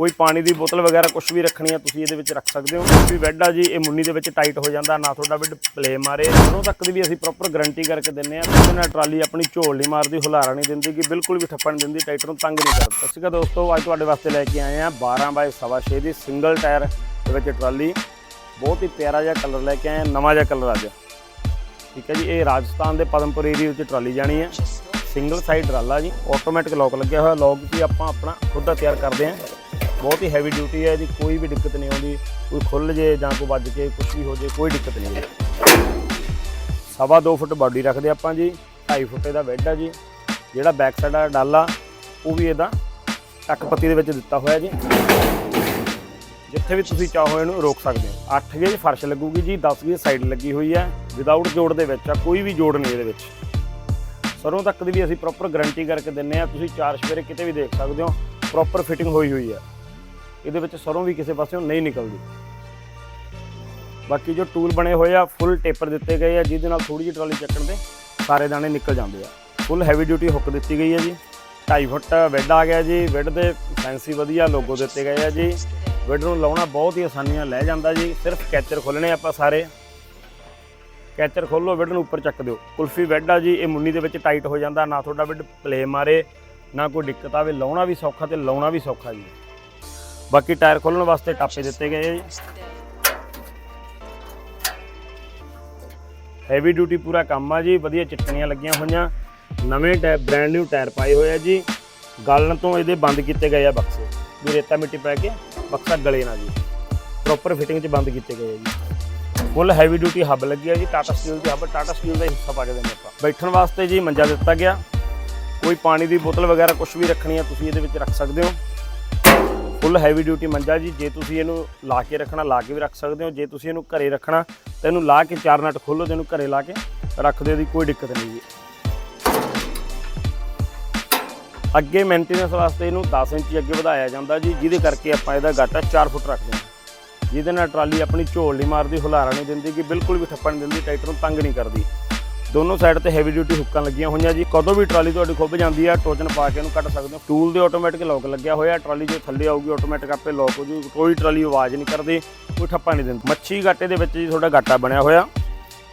ਕੋਈ ਪਾਣੀ ਦੀ ਬੋਤਲ ਵਗੈਰਾ ਕੁਝ ਵੀ ਰੱਖਣੀ ਆ, ਤੁਸੀਂ ਇਹਦੇ ਵਿੱਚ ਰੱਖ ਸਕਦੇ ਹੋ। ਕੋਈ ਵੀ ਬੈੱਡ ਆ ਜੀ, ਇਹ ਮੁੰਨੀ ਦੇ ਵਿੱਚ ਟਾਈਟ ਹੋ ਜਾਂਦਾ, ਨਾ ਤੁਹਾਡਾ ਬੈੱਡ ਪਲੇ ਮਾਰੇ। ਉਦੋਂ ਤੱਕ ਦੀ ਵੀ ਅਸੀਂ ਪ੍ਰੋਪਰ ਗਾਰੰਟੀ ਕਰਕੇ ਦਿੰਨੇ ਆ ਇਹਦੇ ਨਾਲ ਟਰਾਲੀ ਆਪਣੀ ਝੋਲ ਨਹੀਂ ਮਾਰਦੀ, ਹੁਲਾਰਾ ਨਹੀਂ ਦਿੰਦੀ ਕਿ ਬਿਲਕੁਲ ਵੀ ਠੱਪਣ ਨਹੀਂ ਦਿੰਦੀ, ਟਾਈਟਰ ਨੂੰ ਤੰਗ ਨਹੀਂ ਕਰਦੀ। ਅਸੀਂ ਕਾ ਦੋਸਤੋ, ਅੱਜ ਤੁਹਾਡੇ ਵਾਸਤੇ ਲੈ ਕੇ ਆਏ ਆ 12 ਬਾਈ 6.5 ਦੀ ਸਿੰਗਲ ਟਾਇਰ ਦੇ ਵਿੱਚ ਟਰਾਲੀ। ਬਹੁਤ ਹੀ ਪਿਆਰਾ ਜਿਹਾ ਕਲਰ ਲੈ ਕੇ ਆਏ ਆ, ਨਵਾਂ ਜਿਹਾ ਕਲਰ ਅੱਜ। ਠੀਕ ਹੈ ਜੀ, ਇਹ ਰਾਜਸਥਾਨ ਦੇ ਪਦਮਪੁਰ ਏਰੀਆ ਵਿੱਚ ਟਰਾਲੀ ਜਾਣੀ ਹੈ ਸਿੰਗਲ ਸਾਈਡ ਟਰਾਲਾ ਜੀ ਆਟੋਮੈਟਿਕ ਲੋਕ ਲੱਗਿਆ ਹੋਇਆ ਲੋਕ ਵੀ ਆਪਾਂ ਆਪਣਾ ਖੁਦ ਦਾ ਤਿਆਰ ਕਰਦੇ ਹਾਂ ਬਹੁਤ ਹੀ ਹੈਵੀ ਡਿਊਟੀ ਹੈ ਇਹਦੀ ਕੋਈ ਵੀ ਦਿੱਕਤ ਨਹੀਂ ਆਉਂਦੀ, ਕੋਈ ਖੁੱਲ ਜੇ ਜਾਂ ਕੋਈ ਵੱਜ ਕੇ ਕੁਝ ਵੀ ਹੋ ਜੇ, ਕੋਈ ਦਿੱਕਤ ਨਹੀਂ ਆਉਂਦੀ। ਸਵਾ 2 ਫੁੱਟ ਬਾਡੀ ਰੱਖਦੇ ਆਪਾਂ ਜੀ 2.5 ਫੁੱਟ ਇਹਦਾ ਬੈੱਡ ਆ ਜੀ, ਜਿਹੜਾ ਬੈਕ ਸਾਈਡ ਦਾ ਡਾਲਾ ਉਹ ਵੀ ਇਹਦਾ ਟੱਕ ਪੱਤੀ ਦੇ ਵਿੱਚ ਦਿੱਤਾ ਹੋਇਆ ਜੀ। ਜਿੱਥੇ ਵੀ ਤੁਸੀਂ ਚਾਹੋ ਇਹਨੂੰ ਰੋਕ ਸਕਦੇ ਹੋ। 8 ਗੇਜ ਫਰਸ਼ ਲੱਗੂਗੀ ਜੀ 10 ਗੇਜ ਸਾਈਡ ਲੱਗੀ ਹੋਈ ਹੈ ਵਿਦਆਊਟ ਜੋੜ ਦੇ ਵਿੱਚ ਆ, ਕੋਈ ਵੀ ਜੋੜ ਨਹੀਂ ਇਹਦੇ ਵਿੱਚ। ਸਰੋਂ ਤੱਕ ਦੀ ਵੀ ਅਸੀਂ ਪ੍ਰੋਪਰ ਗਾਰੰਟੀ ਕਰਕੇ ਦਿੰਨੇ ਆ, ਤੁਸੀਂ ਚਾਰ ਸਵੇਰੇ ਕਿਤੇ ਵੀ ਦੇਖ ਸਕਦੇ ਹੋ ਪ੍ਰੋਪਰ ਫਿਟਿੰਗ ਹੋਈ ਹੋਈ ਹੈ। ਇਹਦੇ ਵਿੱਚ ਸਰੋਂ ਵੀ ਕਿਸੇ ਪਾਸਿਓਂ ਨਹੀਂ ਨਿਕਲਦੀ। ਬਾਕੀ ਜੋ ਟੂਲ ਬਣੇ ਹੋਏ ਆ ਫੁੱਲ ਟੇਪਰ ਦਿੱਤੇ ਗਏ ਆ, ਜਿਹਦੇ ਨਾਲ ਥੋੜੀ ਜਿਹੀ ਟਰਾਲੀ ਚੱਕਣ ਦੇ ਸਾਰੇ ਦਾਣੇ ਨਿਕਲ ਜਾਂਦੇ ਆ। ਫੁੱਲ ਹੈਵੀ ਡਿਊਟੀ ਹੁੱਕ ਦਿੱਤੀ ਗਈ ਹੈ ਜੀ। 2.5 ਫੁੱਟ ਬੈੱਡ ਆ ਗਿਆ ਜੀ। ਬੈੱਡ ਦੇ ਫੈਂਸੀ ਵਧੀਆ ਲੋਗੋ ਦਿੱਤੇ ਗਏ ਆ ਜੀ। ਬੈੱਡ ਨੂੰ ਲਾਉਣਾ ਬਹੁਤ ਹੀ ਆਸਾਨੀ ਨਾਲ ਲੈ ਜਾਂਦਾ ਜੀ। ਸਿਰਫ ਕੈਚਰ ਖੋਲਣੇ ਆਪਾਂ ਸਾਰੇ। ਕੈਚਰ ਖੋਲੋ ਬੈੱਡ ਨੂੰ ਉੱਪਰ ਚੱਕ ਦਿਓ। ਕੁਲਫੀ ਬੈੱਡ ਆ ਜੀ। ਇਹ ਮੁੰਨੀ ਦੇ ਵਿੱਚ ਟਾਈਟ ਹੋ ਜਾਂਦਾ। ਨਾ ਤੁਹਾਡਾ ਬੈੱਡ ਪਲੇ ਮਾਰੇ, ਨਾ ਕੋਈ ਦਿੱਕਤ ਆਵੇ। ਲਾਉਣਾ ਵੀ ਸੌਖਾ ਤੇ ਲਾਉਣਾ ਵੀ ਸੌਖਾ ਜੀ। ਬਾਕੀ ਟਾਇਰ ਖੋਲਣ ਵਾਸਤੇ ਟਾਪੇ ਦਿੱਤੇ ਗਏ ਆ ਜੀ। ਹੈਵੀ ਡਿਊਟੀ ਪੂਰਾ ਕੰਮ ਆ ਜੀ, ਵਧੀਆ ਚਿੱਟਣੀਆਂ ਲੱਗੀਆਂ ਹੋਈਆਂ। ਨਵੇਂ ਟਾਇਰ ਬ੍ਰਾਂਡ ਨਿਊ ਟਾਇਰ ਪਾਏ ਹੋਏ ਆ ਜੀ। ਗਲਣ ਤੋਂ ਇਹਦੇ ਬੰਦ ਕੀਤੇ ਗਏ ਆ ਬਕਸੇ। ਵੀ ਰੇਤਾ ਮਿੱਟੀ ਪੈ ਕੇ ਬਕਸਾ ਗਲੇ ਨਾ ਜੀ। ਪ੍ਰੋਪਰ ਫਿਟਿੰਗ 'ਚ ਬੰਦ ਕੀਤੇ ਗਏ ਆ ਜੀ। ਫੁੱਲ ਹੈਵੀ ਡਿਊਟੀ ਹੱਬ ਲੱਗਿਆ ਜੀ ਟਾਟਾ ਸਟੀਲ ਦੀ ਹੱਬ ਟਾਟਾ ਸਟੀਲ ਦਾ ਹੀ ਹਿੱਸਾ ਪਾ ਕੇ ਦਿੰਦੇ ਆਪਾਂ। ਬੈਠਣ ਵਾਸਤੇ ਜੀ ਮੰਜਾ ਦਿੱਤਾ ਗਿਆ। ਕੋਈ ਪਾਣੀ ਦੀ ਬੋਤਲ ਵਗੈਰਾ ਕੁਝ ਵੀ ਰੱਖਣੀ ਆ, ਤੁਸੀਂ ਇਹਦੇ ਵਿੱਚ ਰੱਖ ਸਕਦੇ ਹੋ। ਫੁੱਲ ਹੈਵੀ ਡਿਊਟੀ ਮੰਜਾ ਜੀ, ਜੇ ਤੁਸੀਂ ਇਹਨੂੰ ਲਾ ਕੇ ਰੱਖਣਾ, ਲਾ ਕੇ ਵੀ ਰੱਖ ਸਕਦੇ ਹੋ। ਜੇ ਤੁਸੀਂ ਇਹਨੂੰ ਘਰੇ ਰੱਖਣਾ, ਤਾਂ ਇਹਨੂੰ ਲਾ ਕੇ ਚਾਰ ਨਟ ਖੋਲੋ, ਤੇ ਇਹਨੂੰ ਘਰੇ ਲਾ ਕੇ ਰੱਖ ਦਿਓ ਦੀ ਕੋਈ ਦਿੱਕਤ ਨਹੀਂ ਜੀ। ਅੱਗੇ ਮੇਨਟੇਨੈਂਸ ਵਾਸਤੇ ਇਹਨੂੰ 10 ਇੰਚ ਅੱਗੇ ਵਧਾਇਆ ਜਾਂਦਾ ਜੀ, ਜਿਹਦੇ ਕਰਕੇ ਆਪਾਂ ਇਹਦਾ ਗਾਟਾ 4 ਫੁੱਟ ਰੱਖਦੇ ਹਾਂ। ਜਿਹਦੇ ਨਾਲ ਟਰਾਲੀ ਆਪਣੀ ਝੋਲ ਨਹੀਂ ਮਾਰਦੀ, ਹੁਲਾਰਾ ਨਹੀਂ ਦਿੰਦੀ ਕਿ ਬਿਲਕੁਲ ਵੀ ਠੱਪਣ ਨਹੀਂ ਦਿੰਦੀ ਟਾਈਟਰ ਨੂੰ ਤੰਗ ਨਹੀਂ ਕਰਦੀ। ਦੋਨੋਂ ਸਾਈਡ ਤੇ ਹੈਵੀ ਡਿਊਟੀ ਹੁੱਕਾਂ ਲੱਗੀਆਂ ਹੋਈਆਂ ਜੀ। ਕਦੋਂ ਵੀ ਟਰਾਲੀ ਤੁਹਾਡੀ ਖੁੱਭ ਜਾਂਦੀ ਆ, ਟੋਚਨ ਪਾ ਕੇ ਇਹਨੂੰ ਕੱਢ ਸਕਦੇ ਹੋ। ਟੂਲ ਦੇ ਆਟੋਮੈਟਿਕ ਲੋਕ ਲੱਗਿਆ ਹੋਇਆ, ਟਰਾਲੀ ਜੋ ਥੱਲੇ ਆਊਗੀ ਆਟੋਮੈਟਿਕ ਆਪੇ ਲੋਕ ਹੋ ਜੂ ਕੋਈ ਟਰਾਲੀ ਆਵਾਜ਼ ਨਹੀਂ ਕਰਦੀ, ਕੋਈ ਠੱਪਾ ਨਹੀਂ ਦਿੰਦੀ। ਮੱਛੀ ਗਾਟੇ ਦੇ ਵਿੱਚ ਜੀ ਤੁਹਾਡਾ ਗਾਟਾ ਬਣਿਆ ਹੋਇਆ।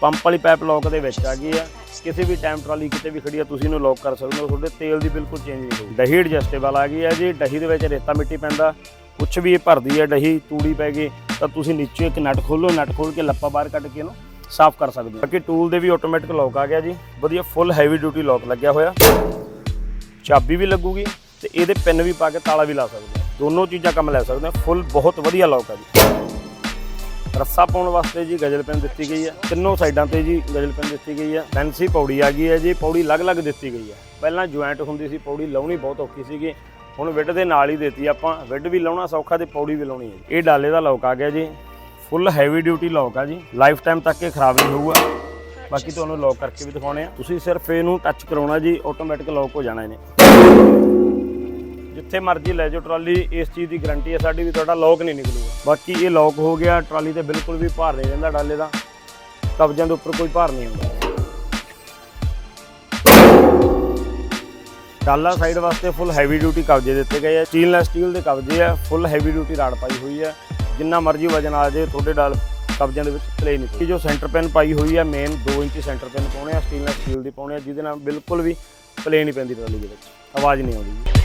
ਪੰਪ ਵਾਲੀ ਪਾਈਪ ਲੋਕ ਦੇ ਵਿੱਚ ਆ ਗਈ ਆ। ਕਿਸੇ ਵੀ ਟਾਈਮ ਟਰਾਲੀ ਕਿਤੇ ਵੀ ਖੜੀ ਆ, ਤੁਸੀਂ ਇਹਨੂੰ ਲੋਕ ਕਰ ਸਕਦੇ ਹੋ। ਤੁਹਾਡੇ ਤੇਲ ਦੀ ਬਿਲਕੁਲ ਚੇਂਜ ਨਹੀਂ ਹੋਊਗੀ। ਡਹੀ ਐਡਜਸਟੇਬਲ ਆ ਗਈ ਆ ਜੀ। ਡਹੀ ਦੇ ਵਿੱਚ ਰੇਤਾ ਮਿੱਟੀ ਪੈਂਦਾ। ਕੁਛ ਵੀ ਇਹ ਭਰਦੀ ਹੈ ਡਹੀ ਤੂੜੀ ਪੈ ਗਈ, ਤਾਂ ਤੁਸੀਂ ਨੀਚੇ ਇੱਕ ਨਟ ਖੋਲੋ। ਨਟ ਖੋਲ ਕੇ ਲੱਪਾ ਬਾਹਰ ਕੱਢ ਕੇ ਇਹਨੂੰ ਸਾਫ਼ ਕਰ ਸਕਦੇ ਹੋ। ਬਾਕੀ ਟੂਲ ਦੇ ਵੀ ਆਟੋਮੈਟਿਕ ਲੋਕ ਆ ਗਿਆ ਜੀ। ਵਧੀਆ ਫੁੱਲ ਹੈਵੀ ਡਿਊਟੀ ਲੋਕ ਲੱਗਿਆ ਹੋਇਆ। ਚਾਬੀ ਵੀ ਲੱਗੂਗੀ ਤੇ ਇਹਦੇ ਪਿੰਨ ਵੀ ਪਾ ਕੇ ਤਾਲਾ ਵੀ ਲਾ ਸਕਦੇ ਹੋ। ਦੋਨੋਂ ਚੀਜ਼ਾਂ ਕੰਮ ਲੈ ਸਕਦੇ ਹੋ। ਫੁੱਲ ਬਹੁਤ ਵਧੀਆ ਲੋਕ ਆ ਜੀ। ਰੱਸਾ ਪਾਉਣ ਵਾਸਤੇ ਜੀ ਗਜਲ ਪੈਨ ਦਿੱਤੀ ਗਈ ਹੈ ਤਿੰਨੋਂ ਸਾਈਡਾਂ ਤੇ ਜੀ ਗਜਲ ਪੈਨ ਦਿੱਤੀ ਗਈ ਹੈ ਫੈਂਸੀ ਪੌੜੀ ਆ ਗਈ ਹੈ ਜੀ। ਪੌੜੀ ਅਲੱਗ-ਅਲੱਗ ਦਿੱਤੀ ਗਈ ਹੈ ਪਹਿਲਾਂ ਜੁਆਇੰਟ ਹੁੰਦੀ ਸੀ, ਪੌੜੀ ਲਾਉਣੀ ਬਹੁਤ ਔਖੀ ਸੀਗੀ। ਹੁਣ ਵਿੱਡ ਦੇ ਨਾਲ ਹੀ ਦਿੱਤੀ ਆਪਾਂ। ਵਿੱਡ ਵੀ ਲਾਉਣਾ ਸੌਖਾ ਤੇ ਪੌੜੀ ਵੀ ਲਾਉਣੀ ਹੈ ਇਹ ਡਾਲੇ ਦਾ ਲੋਕ ਆ ਗਿਆ ਜੀ। ਫੁੱਲ ਹੈਵੀ ਡਿਊਟੀ ਲੋਕ ਆ ਜੀ। ਲਾਈਫ ਟਾਈਮ ਤੱਕ ਇਹ ਖਰਾਬ ਨਹੀਂ ਹੋਊਗਾ। ਬਾਕੀ ਤੁਹਾਨੂੰ ਲੋਕ ਕਰਕੇ ਵੀ ਦਿਖਾਉਣੇ ਆ। ਤੁਸੀਂ ਸਿਰਫ ਇਹਨੂੰ ਟੱਚ ਕਰਾਉਣਾ ਜੀ ਆਟੋਮੈਟਿਕ ਲੋਕ ਹੋ ਜਾਣਾ ਇਹਨੇ। ਜਿੱਥੇ ਮਰਜ਼ੀ ਲੈ ਜਾਓ ਟਰਾਲੀ ਇਸ ਚੀਜ਼ ਦੀ ਗਾਰੰਟੀ ਹੈ ਸਾਡੀ ਵੀ ਤੁਹਾਡਾ ਲੋਕ ਨਹੀਂ ਨਿਕਲੂਗਾ। ਬਾਕੀ ਇਹ ਲੋਕ ਹੋ ਗਿਆ ਟਰਾਲੀ ਤੇ ਬਿਲਕੁਲ ਵੀ ਭਾਰ ਨਹੀਂ ਰਹਿੰਦਾ ਡਾਲੇ ਦਾ। ਕਬਜ਼ਿਆਂ ਦੇ ਉੱਪਰ ਕੋਈ ਭਾਰ ਨਹੀਂ ਆਉਂਦਾ ਡਾਲਾ ਸਾਈਡ ਵਾਸਤੇ ਫੁੱਲ ਹੈਵੀ ਡਿਊਟੀ ਕਬਜੇ ਦਿੱਤੇ ਗਏ ਆ। ਸਟੀਲਨੈਸ ਸਟੀਲ ਦੇ ਕਬਜੇ ਆ ਫੁੱਲ ਹੈਵੀ ਡਿਊਟੀ ਰਾਡ ਪਾਈ ਹੋਈ ਆ। ਜਿੰਨਾ ਮਰਜ਼ੀ ਵਜਨ ਆ ਜਾਏ ਤੁਹਾਡੇ ਡਾਲ ਕਬਜਿਆਂ ਦੇ ਵਿੱਚ ਪਲੇ ਨਹੀਂ ਕਿ ਜੋ ਸੈਂਟਰ ਪੈਨ ਪਾਈ ਹੋਈ ਹੈ ਮੇਨ 2 ਇੰਚੀ ਸੈਂਟਰ ਪੈਨ ਪਾਉਣੇ ਆ ਸਟੀਲ ਨਾਲ ਸਟੀਲ ਦੀ ਪਾਉਣੇ ਆ, ਜਿਹਦੇ ਨਾਲ ਬਿਲਕੁਲ ਵੀ ਪਲੇ ਨਹੀਂ ਪੈਂਦੀ ਟਰਾਲੀ ਦੇ ਵਿੱਚ। ਆਵਾਜ਼ ਨਹੀਂ ਆਉਂਦੀ।